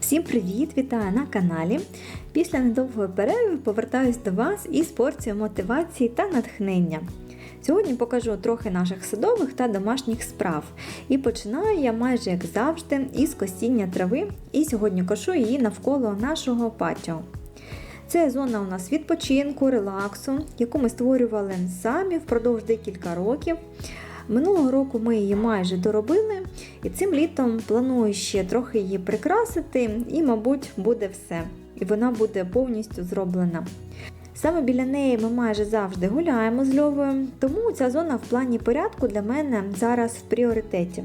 Всім привіт! Вітаю на каналі. Після недовгої перерви повертаюсь до вас із порцією мотивації та натхнення. Сьогодні покажу трохи наших садових та домашніх справ. І починаю я майже як завжди із косіння трави, і сьогодні кошу її навколо нашого патіо. Це зона у нас відпочинку, релаксу, яку ми створювали самі впродовж декілька років. Минулого року ми її майже доробили, і цим літом планую ще трохи її прикрасити, і, мабуть, буде все. І вона буде повністю зроблена. Саме біля неї ми майже завжди гуляємо з льовою, тому ця зона в плані порядку для мене зараз в пріоритеті.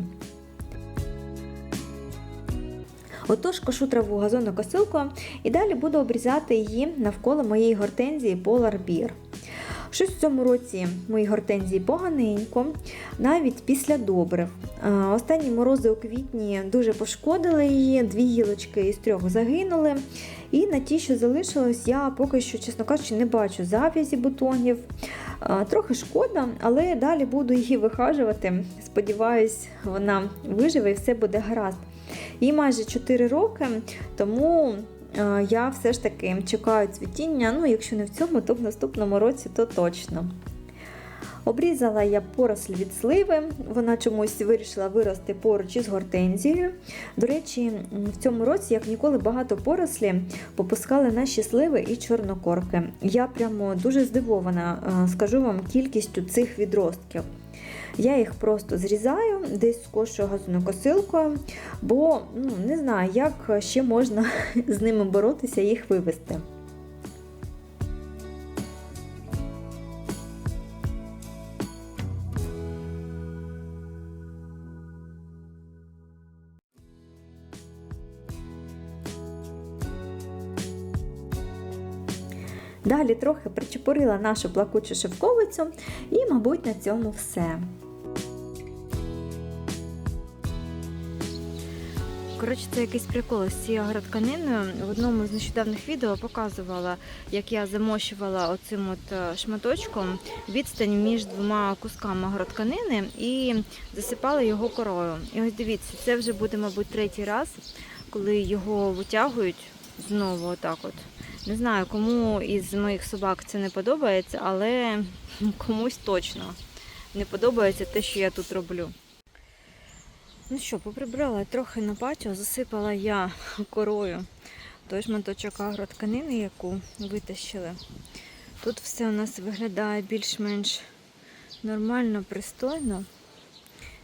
Отож, кошу траву газонокосилкою і далі буду обрізати її навколо моєї гортензії Polar Bear. Щось в цьому році мої гортензії поганенько, навіть після добрив. Останні морози у квітні дуже пошкодили її, дві гілочки із трьох загинули. І на ті, що залишилось, я поки що, чесно кажучи, не бачу зав'язі бутонів. Трохи шкода, але далі буду її вихажувати. Сподіваюсь, вона виживе і все буде гаразд. Їй майже 4 роки, тому я все ж таки чекаю цвітіння. Ну, якщо не в цьому, то в наступному році то точно. Обрізала я поросль від сливи, вона чомусь вирішила вирости поруч із гортензією. До речі, в цьому році, як ніколи, багато порослі попускали наші сливи і чорнокорки. Я прямо дуже здивована, скажу вам, кількістю цих відростків. Я їх просто зрізаю, десь скошую газонокосилкою, бо ну, не знаю, як ще можна з ними боротися їх вивести. Далі трохи причепурила нашу плакучу шовковицю і, мабуть, на цьому все. Коротше, це якийсь прикол з цією агротканиною. В одному з нещодавних відео показувала, як я замощувала оцим от е, шматочком відстань між двома кусками агротканини і засипала його корою. І ось дивіться, це вже буде, мабуть, третій раз, коли його витягують знову отак от. Не знаю, кому із моїх собак це не подобається, але комусь точно не подобається те, що я тут роблю. Ну що, поприбрала трохи на патіо, засипала я корою той шматочок агротканини, яку витащили. Тут все у нас виглядає більш-менш нормально, пристойно.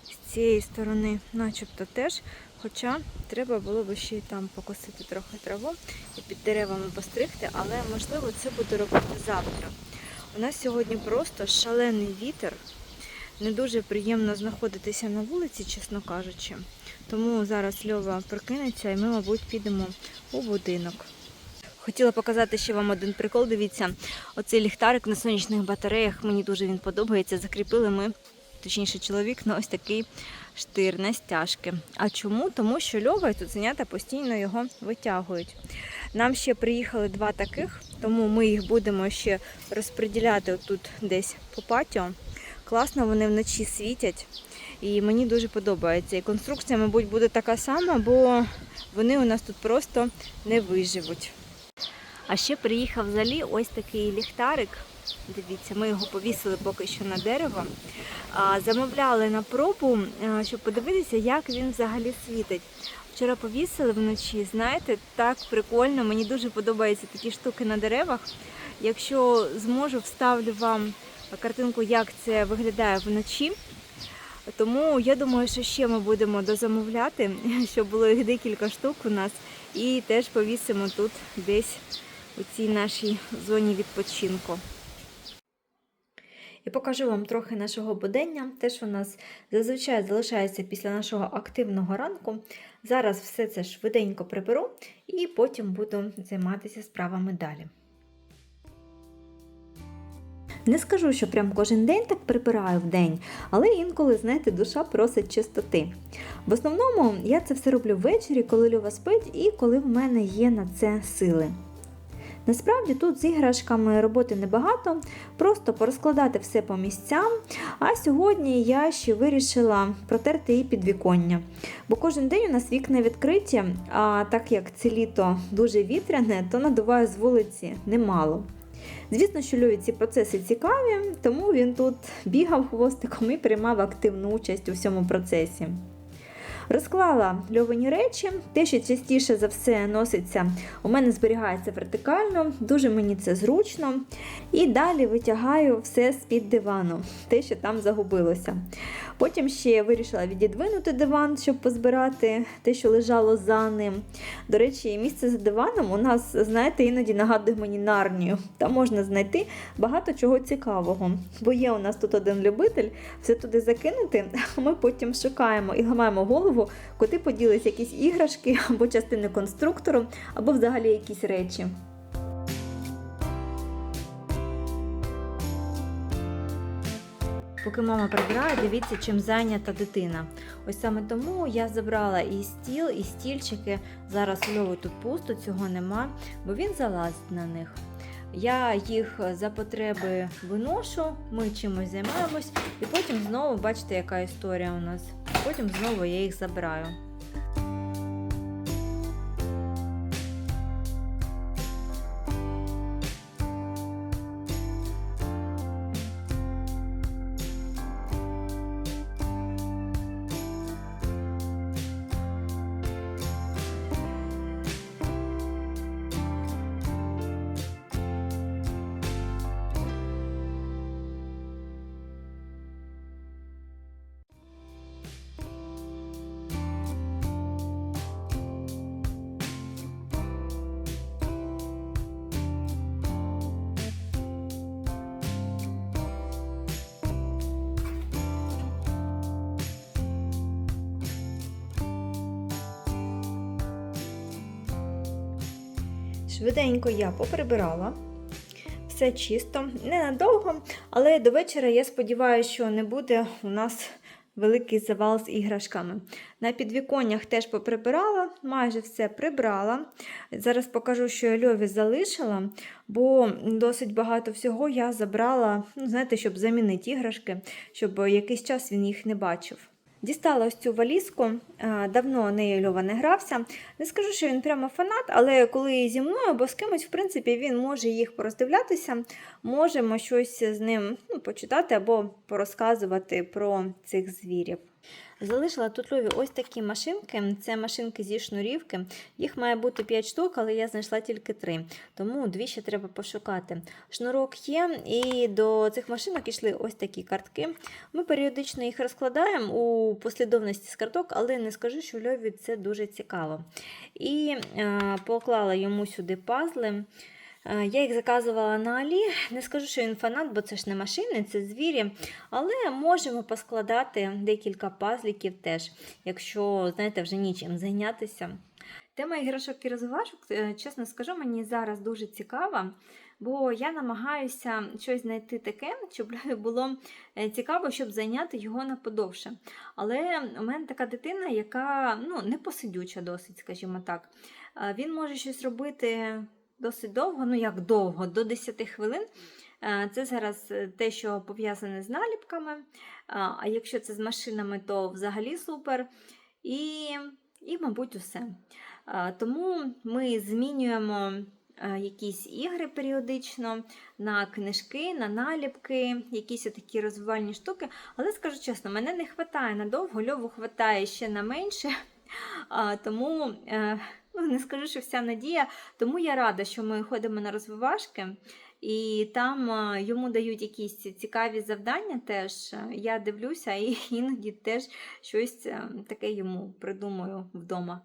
З цієї сторони начебто теж. Хоча треба було б ще й там покосити трохи траву і під деревами постригти, але можливо це буду робити завтра. У нас сьогодні просто шалений вітер. Не дуже приємно знаходитися на вулиці, чесно кажучи. Тому зараз Льова прокинеться і ми, мабуть, підемо у будинок. Хотіла показати ще вам один прикол. Дивіться, оцей ліхтарик на сонячних батареях, мені дуже він подобається. Закріпили ми, точніше, чоловік на ось такий штир на стяжки. А чому? Тому що Льова і цуценята постійно його витягують. Нам ще приїхали два таких, тому ми їх будемо ще розподіляти отут десь по патіо. Класно, вони вночі світять. І мені дуже подобається. І конструкція, мабуть, буде така сама, бо вони у нас тут просто не виживуть. А ще приїхав взагалі ось такий ліхтарик. Дивіться, ми його повісили поки що на дерево. Замовляли на пробу, щоб подивитися, як він взагалі світить. Вчора повісили вночі, знаєте, так прикольно. Мені дуже подобаються такі штуки на деревах. Якщо зможу, вставлю вам картинку, як це виглядає вночі. Тому я думаю, що ще ми будемо дозамовляти, щоб було їх декілька штук у нас. І теж повісимо тут десь у цій нашій зоні відпочинку. І покажу вам трохи нашого будення. Те, що у нас зазвичай залишається після нашого активного ранку. Зараз все це швиденько приберу і потім буду займатися справами далі. Не скажу, що прям кожен день так прибираю в день, але інколи, знаєте, душа просить чистоти. В основному я це все роблю ввечері, коли Льова спить і коли в мене є на це сили. Насправді тут з іграшками роботи небагато, просто порозкладати все по місцям. А сьогодні я ще вирішила протерти і підвіконня. Бо кожен день у нас вікна відкриті, а так як це літо дуже вітряне, то надуваю з вулиці немало. Звісно, що Льові ці процеси цікаві, тому він тут бігав хвостиком і приймав активну участь у всьому процесі. Розклала льовані речі, те, що частіше за все носиться, у мене зберігається вертикально, дуже мені це зручно. І далі витягаю все з-під дивану, те, що там загубилося. Потім ще вирішила відідвинути диван, щоб позбирати те, що лежало за ним. До речі, місце за диваном у нас, знаєте, іноді нагадує мені нарнію. Там можна знайти багато чого цікавого. Бо є у нас тут один любитель, все туди закинути, а ми потім шукаємо і ламаємо голову, куди поділись якісь іграшки або частини конструктору, або взагалі якісь речі. Поки мама прибирає, дивіться, чим зайнята дитина. Ось саме тому я забрала і стіл, і стільчики. Зараз у Льови тут пусто, цього нема, бо він залазить на них. Я їх за потреби виношу, ми чимось займаємось, і потім знову бачите, яка історія у нас. Потім знову я їх забираю. Швиденько я поприбирала. Все чисто, ненадовго, але до вечора я сподіваюся, що не буде у нас великий завал з іграшками. На підвіконнях теж поприбирала, майже все прибрала. Зараз покажу, що я льові залишила, бо досить багато всього я забрала, ну, знаєте, щоб замінити іграшки, щоб якийсь час він їх не бачив. Дістала ось цю валізку, давно нею Льова не грався. Не скажу, що він прямо фанат, але коли зі мною або з кимось, в принципі, він може їх пороздивлятися, можемо щось з ним ну, почитати або порозказувати про цих звірів. Залишила тут Льові ось такі машинки. Це машинки зі шнурівки. Їх має бути 5 штук, але я знайшла тільки 3. Тому дві ще треба пошукати. Шнурок є, і до цих машинок йшли ось такі картки. Ми періодично їх розкладаємо у послідовності з карток, але не скажу, що Льові це дуже цікаво. І е, поклала йому сюди пазли. Е, Я їх заказувала на Алі. Не скажу, що він фанат, бо це ж не машини, це звірі. Але можемо поскладати декілька пазліків теж, якщо, знаєте, вже нічим зайнятися. Тема іграшок і розвивашок, е, чесно скажу, мені зараз дуже цікава, бо я намагаюся щось знайти таке, щоб було е, цікаво, щоб зайняти його на подовше. Але у мене така дитина, яка ну, не посидюча досить, скажімо так. Він може щось робити досить довго, ну як довго, до 10 хвилин. Е, Це зараз е, те, що пов'язане з наліпками. Е, А якщо це з машинами, то взагалі супер. І, і мабуть, усе. Тому ми змінюємо якісь ігри періодично на книжки, на наліпки, якісь такі розвивальні штуки. Але скажу чесно, мене не вистачає надовго, льову вистачає ще на менше. Тому ну, не скажу, що вся надія. Тому я рада, що ми ходимо на розвивашки, і там е, йому дають якісь цікаві завдання. Теж я дивлюся і іноді теж щось е, таке йому придумую вдома.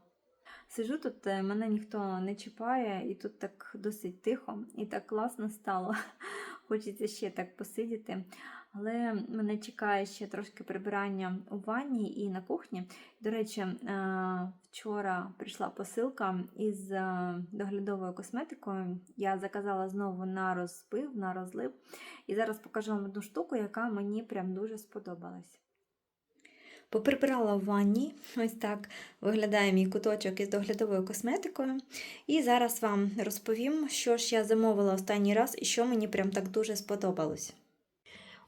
Сижу тут, е, мене ніхто не чіпає, і тут так досить тихо, і так класно стало. Хочеться ще так посидіти. Але мене чекає ще трошки прибирання у ванні і на кухні. До речі, е, вчора прийшла посилка із е, доглядовою косметикою. Я заказала знову на розпив, на розлив. І зараз покажу вам одну штуку, яка мені прям дуже сподобалась. Поприбирала в ванні. Ось так виглядає мій куточок із доглядовою косметикою. І зараз вам розповім, що ж я замовила останній раз і що мені прям так дуже сподобалось.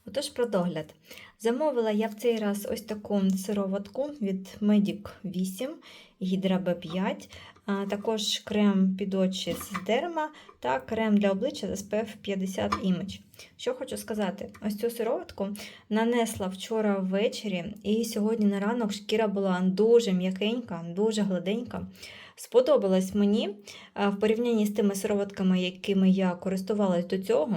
Отож, про догляд. Замовила я в цей раз ось таку сироватку від Medic 8 Гідра B5, а також крем під очі з дерма та крем для обличчя з SPF 50 Image. Що хочу сказати, ось цю сироватку нанесла вчора ввечері, і сьогодні на ранок шкіра була дуже м'якенька, дуже гладенька. Сподобалась мені в порівнянні з тими сироватками, якими я користувалась до цього.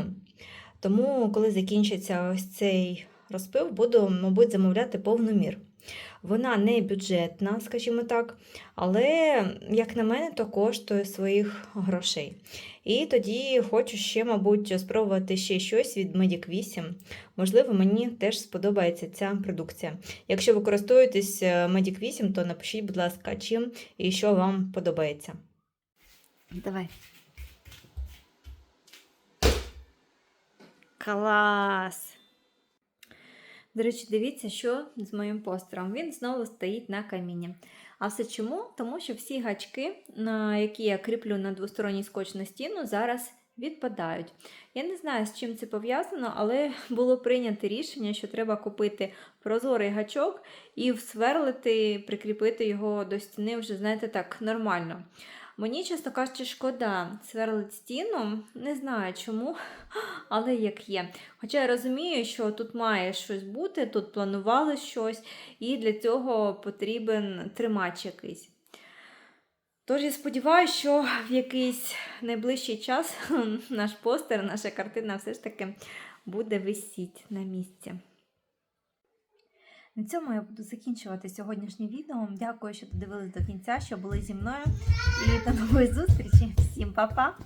Тому, коли закінчиться ось цей розпив, буду, мабуть, замовляти повну мір. Вона не бюджетна, скажімо так, але, як на мене, то коштує своїх грошей. І тоді хочу ще, мабуть, спробувати ще щось від Medic 8. Можливо, мені теж сподобається ця продукція. Якщо ви користуєтесь е, Medic 8, то напишіть, будь ласка, чим і що вам подобається. Давай. Клас! До речі, дивіться, що з моїм постером. Він знову стоїть на каміні. А все чому? Тому що всі гачки, які я кріплю на двосторонній скотч на стіну, зараз відпадають. Я не знаю, з чим це пов'язано, але було прийнято рішення, що треба купити прозорий гачок і всверлити, прикріпити його до стіни вже, знаєте, так, нормально. Мені, чесно кажучи, шкода сверлить стіну, не знаю чому, але як є. Хоча я розумію, що тут має щось бути, тут планували щось, і для цього потрібен тримач якийсь. Тож я сподіваюся, що в якийсь найближчий час наш постер, наша картина все ж таки буде висіти на місці. На цьому я буду закінчувати сьогоднішнє відео. Дякую, що додивились до кінця, що були зі мною. І до нової зустрічі. Всім па-па!